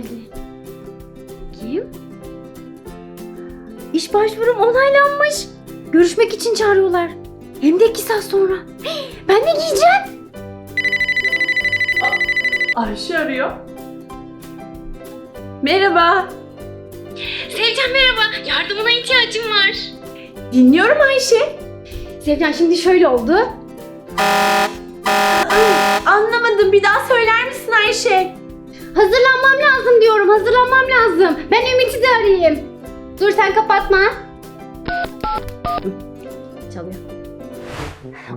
geldi. Kim? İş başvurum onaylanmış. Görüşmek için çağırıyorlar. Hem de iki saat sonra. Ben ne giyeceğim? Ayşe arıyor. Merhaba. Sevcan merhaba. Yardımına ihtiyacım var. Dinliyorum Ayşe. Sevcan şimdi şöyle oldu. Ay, anlamadım. Bir daha söyler misin Ayşe? Hazırlanmam lazım diyorum. Hazırlanmam lazım. Ben Ümit'i de arayayım. Dur sen kapatma. Çalıyor.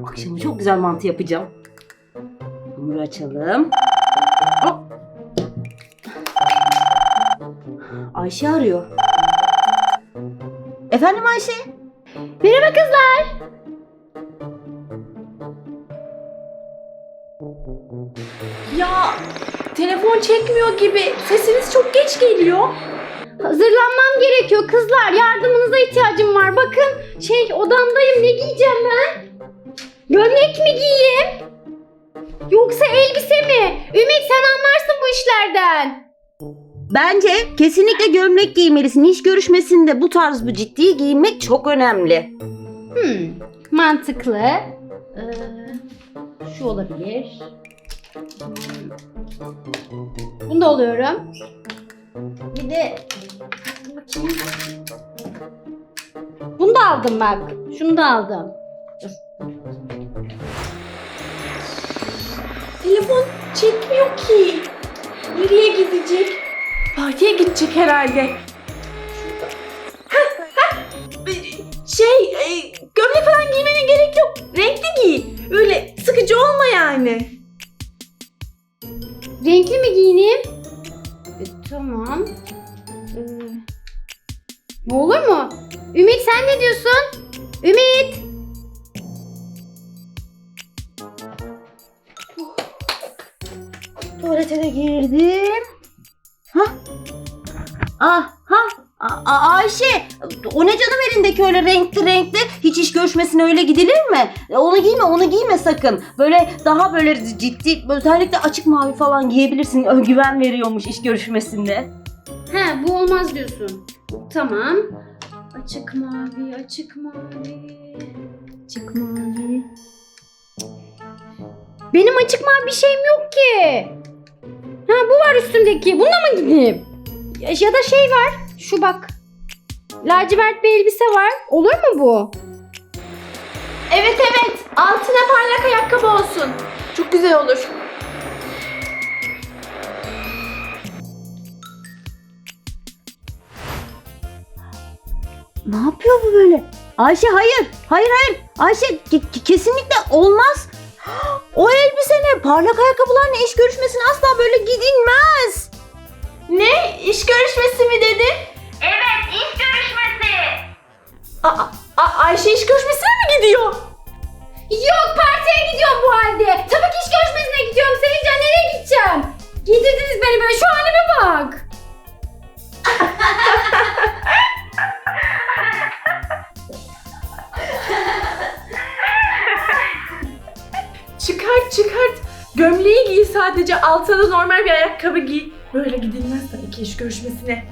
Akşama çok güzel mantı yapacağım. Hamuru açalım. Ayşe arıyor. Efendim Ayşe? Merhaba kızlar. Ya telefon çekmiyor gibi. Sesiniz çok geç geliyor. Hazırlanmam gerekiyor kızlar. Yardımınıza ihtiyacım var. Bakın şey odamdayım. Ne giyeceğim ben? Gömlek mi giyeyim? Yoksa elbise mi? Ümit sen anlarsın bu işlerden. Bence kesinlikle gömlek giymelisin. İş görüşmesinde bu tarz bir ciddi giyinmek çok önemli. Hmm, mantıklı. Ee, şu olabilir. Bunu da alıyorum. Bir de bakayım. Bunu da aldım bak. Şunu da aldım. Telefon çekmiyor ki. Nereye gidecek? Partiye gidecek herhalde. Heh, heh. Şey, e, gömlek falan giymene gerek yok. Renkli giy. Öyle sıkıcı olma yani. Renkli mi giyineyim? E, tamam. Bu olur mu? Ümit sen ne diyorsun? Ümit! Tuvalete de girdim. Ha? Ah, ha? A- A- Ayşe, o ne canım elindeki öyle renkli renkli? Hiç iş görüşmesine öyle gidilir mi? E, Onu giyme, onu giyme sakın. Böyle daha böyle ciddi, özellikle açık mavi falan giyebilirsin. Güven veriyormuş iş görüşmesinde. He bu olmaz diyorsun. Tamam. Açık mavi, açık mavi. Açık mavi. Benim açık mavi bir şeyim yok ki. Ha bu var üstümdeki. Bununla mı gideyim? Ya da şey var. Şu bak. Lacivert bir elbise var. Olur mu bu? Evet evet. Altına parlak ayakkabı olsun. Çok güzel olur. Ne yapıyor bu böyle? Ayşe hayır, hayır hayır. Ayşe ke- ke- kesinlikle olmaz. O elbise ne? Parlak ayakkabılarla iş görüşmesine asla böyle gidilmez. Ne? İş görüşmesi mi dedi? Evet, iş görüşmesi. Aa, A- Ayşe iş görüşmesine mi gidiyor? Yok partiye gidiyorum bu halde. Tabii ki iş görüşmesine gidiyorum. Selincan nereye gideceğim? Giydirdiniz beni böyle şu halime bak. Çıkart çıkart. Gömleği giy sadece altına da normal bir ayakkabı giy. Böyle gidilmez tabii ki iş görüşmesine.